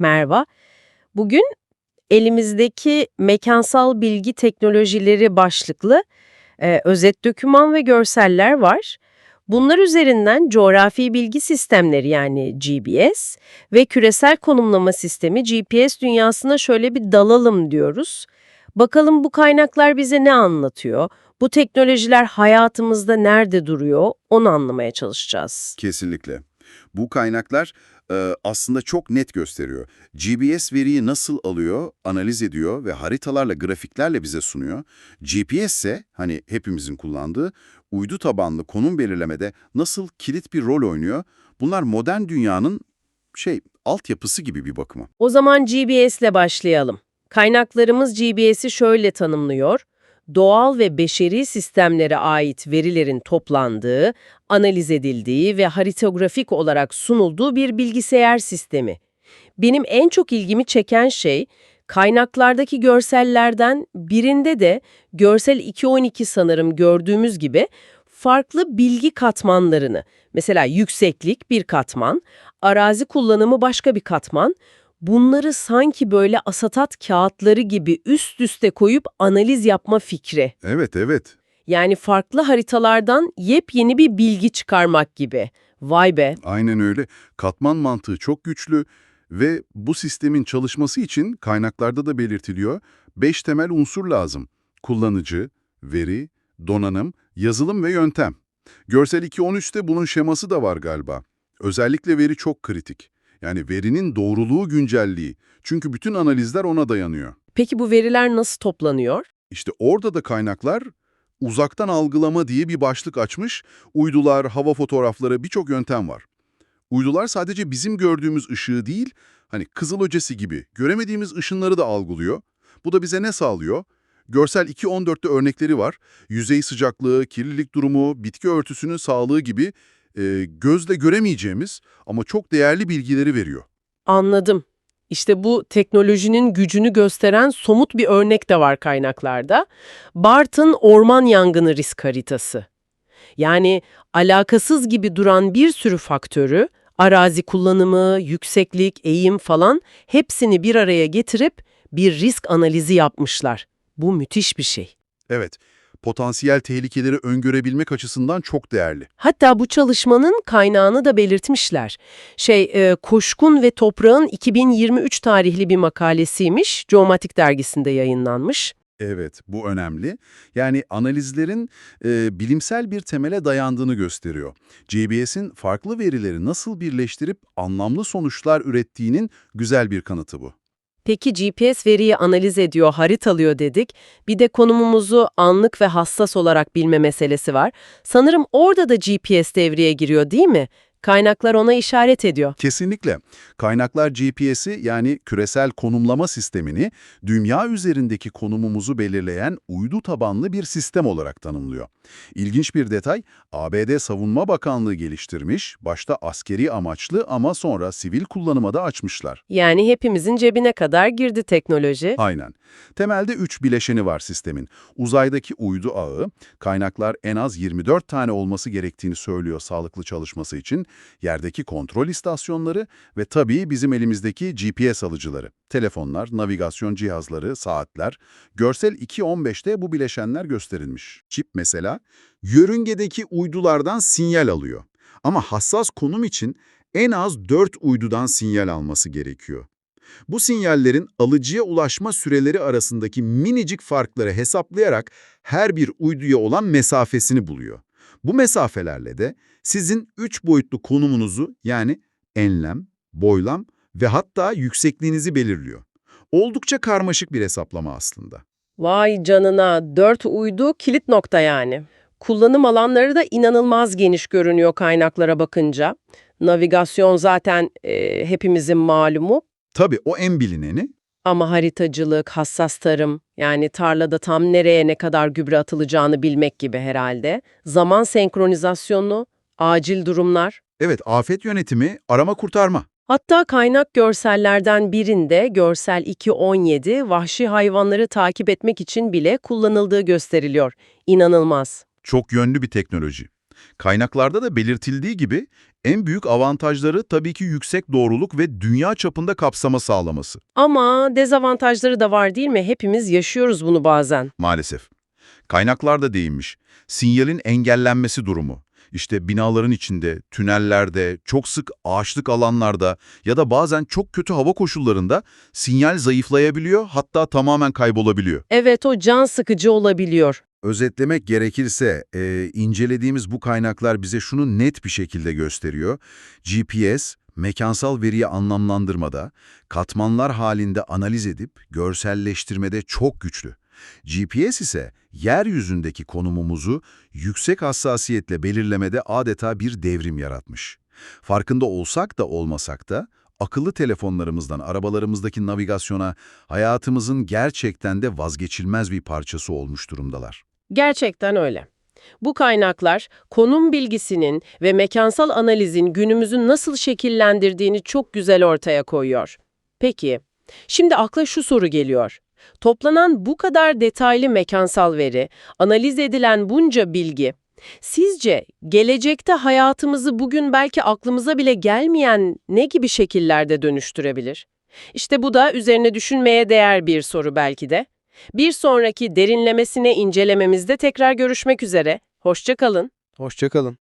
Merhaba. Bugün elimizdeki mekansal bilgi teknolojileri başlıklı e, özet doküman ve görseller var. Bunlar üzerinden coğrafi bilgi sistemleri yani GBS ve küresel konumlama sistemi GPS dünyasına şöyle bir dalalım diyoruz. Bakalım bu kaynaklar bize ne anlatıyor? Bu teknolojiler hayatımızda nerede duruyor? Onu anlamaya çalışacağız. Kesinlikle. Bu kaynaklar e, aslında çok net gösteriyor. GBS veriyi nasıl alıyor, analiz ediyor ve haritalarla, grafiklerle bize sunuyor. GPS ise hani hepimizin kullandığı uydu tabanlı konum belirlemede nasıl kilit bir rol oynuyor. Bunlar modern dünyanın şey altyapısı gibi bir bakıma. O zaman GBS ile başlayalım. Kaynaklarımız GBS'i şöyle tanımlıyor. Doğal ve beşeri sistemlere ait verilerin toplandığı, analiz edildiği ve haritografik olarak sunulduğu bir bilgisayar sistemi. Benim en çok ilgimi çeken şey, kaynaklardaki görsellerden birinde de görsel 2.12 sanırım gördüğümüz gibi farklı bilgi katmanlarını, mesela yükseklik bir katman, arazi kullanımı başka bir katman, bunları sanki böyle asatat kağıtları gibi üst üste koyup analiz yapma fikri. Evet, evet. Yani farklı haritalardan yepyeni bir bilgi çıkarmak gibi. Vay be. Aynen öyle. Katman mantığı çok güçlü ve bu sistemin çalışması için kaynaklarda da belirtiliyor. Beş temel unsur lazım. Kullanıcı, veri, donanım, yazılım ve yöntem. Görsel 2.13'te bunun şeması da var galiba. Özellikle veri çok kritik. Yani verinin doğruluğu güncelliği. Çünkü bütün analizler ona dayanıyor. Peki bu veriler nasıl toplanıyor? İşte orada da kaynaklar uzaktan algılama diye bir başlık açmış. Uydular, hava fotoğrafları birçok yöntem var. Uydular sadece bizim gördüğümüz ışığı değil, hani kızıl öcesi gibi göremediğimiz ışınları da algılıyor. Bu da bize ne sağlıyor? Görsel 2.14'te örnekleri var. Yüzey sıcaklığı, kirlilik durumu, bitki örtüsünün sağlığı gibi e, gözle göremeyeceğimiz ama çok değerli bilgileri veriyor. Anladım. İşte bu teknolojinin gücünü gösteren somut bir örnek de var kaynaklarda. Bartın orman yangını risk haritası. Yani alakasız gibi duran bir sürü faktörü, arazi kullanımı, yükseklik, eğim falan hepsini bir araya getirip bir risk analizi yapmışlar. Bu müthiş bir şey. Evet, potansiyel tehlikeleri öngörebilmek açısından çok değerli. Hatta bu çalışmanın kaynağını da belirtmişler. Şey, e, Koşkun ve Toprağın 2023 tarihli bir makalesiymiş, Geomatik dergisinde yayınlanmış. Evet, bu önemli. Yani analizlerin e, bilimsel bir temele dayandığını gösteriyor. GBS'in farklı verileri nasıl birleştirip anlamlı sonuçlar ürettiğinin güzel bir kanıtı bu. Peki GPS veriyi analiz ediyor, haritalıyor dedik. Bir de konumumuzu anlık ve hassas olarak bilme meselesi var. Sanırım orada da GPS devreye giriyor değil mi? Kaynaklar ona işaret ediyor. Kesinlikle. Kaynaklar GPS'i yani küresel konumlama sistemini dünya üzerindeki konumumuzu belirleyen uydu tabanlı bir sistem olarak tanımlıyor. İlginç bir detay, ABD Savunma Bakanlığı geliştirmiş, başta askeri amaçlı ama sonra sivil kullanıma da açmışlar. Yani hepimizin cebine kadar girdi teknoloji. Aynen. Temelde 3 bileşeni var sistemin. Uzaydaki uydu ağı, kaynaklar en az 24 tane olması gerektiğini söylüyor sağlıklı çalışması için, yerdeki kontrol istasyonları ve tabii bizim elimizdeki GPS alıcıları. Telefonlar, navigasyon cihazları, saatler. Görsel 2.15'te bu bileşenler gösterilmiş. Çip mesela, yörüngedeki uydulardan sinyal alıyor. Ama hassas konum için en az 4 uydudan sinyal alması gerekiyor. Bu sinyallerin alıcıya ulaşma süreleri arasındaki minicik farkları hesaplayarak her bir uyduya olan mesafesini buluyor. Bu mesafelerle de sizin 3 boyutlu konumunuzu yani enlem, boylam ve hatta yüksekliğinizi belirliyor. Oldukça karmaşık bir hesaplama aslında. Vay canına, dört uydu kilit nokta yani. Kullanım alanları da inanılmaz geniş görünüyor kaynaklara bakınca. Navigasyon zaten e, hepimizin malumu. Tabii o en bilineni Ama haritacılık, hassas tarım, yani tarlada tam nereye ne kadar gübre atılacağını bilmek gibi herhalde. Zaman senkronizasyonu, acil durumlar. Evet, afet yönetimi, arama kurtarma. Hatta kaynak görsellerden birinde görsel 2.17 vahşi hayvanları takip etmek için bile kullanıldığı gösteriliyor. İnanılmaz. Çok yönlü bir teknoloji. Kaynaklarda da belirtildiği gibi en büyük avantajları tabii ki yüksek doğruluk ve dünya çapında kapsama sağlaması. Ama dezavantajları da var değil mi? Hepimiz yaşıyoruz bunu bazen. Maalesef. Kaynaklarda değinmiş. Sinyalin engellenmesi durumu. İşte binaların içinde, tünellerde, çok sık ağaçlık alanlarda ya da bazen çok kötü hava koşullarında sinyal zayıflayabiliyor hatta tamamen kaybolabiliyor. Evet o can sıkıcı olabiliyor. Özetlemek gerekirse, e, incelediğimiz bu kaynaklar bize şunu net bir şekilde gösteriyor. GPS, mekansal veriyi anlamlandırmada, katmanlar halinde analiz edip görselleştirmede çok güçlü. GPS ise yeryüzündeki konumumuzu yüksek hassasiyetle belirlemede adeta bir devrim yaratmış. Farkında olsak da olmasak da, akıllı telefonlarımızdan arabalarımızdaki navigasyona hayatımızın gerçekten de vazgeçilmez bir parçası olmuş durumdalar. Gerçekten öyle. Bu kaynaklar konum bilgisinin ve mekansal analizin günümüzü nasıl şekillendirdiğini çok güzel ortaya koyuyor. Peki, şimdi akla şu soru geliyor. Toplanan bu kadar detaylı mekansal veri, analiz edilen bunca bilgi, sizce gelecekte hayatımızı bugün belki aklımıza bile gelmeyen ne gibi şekillerde dönüştürebilir? İşte bu da üzerine düşünmeye değer bir soru belki de. Bir sonraki derinlemesine incelememizde tekrar görüşmek üzere. Hoşça kalın. Hoşçakalın.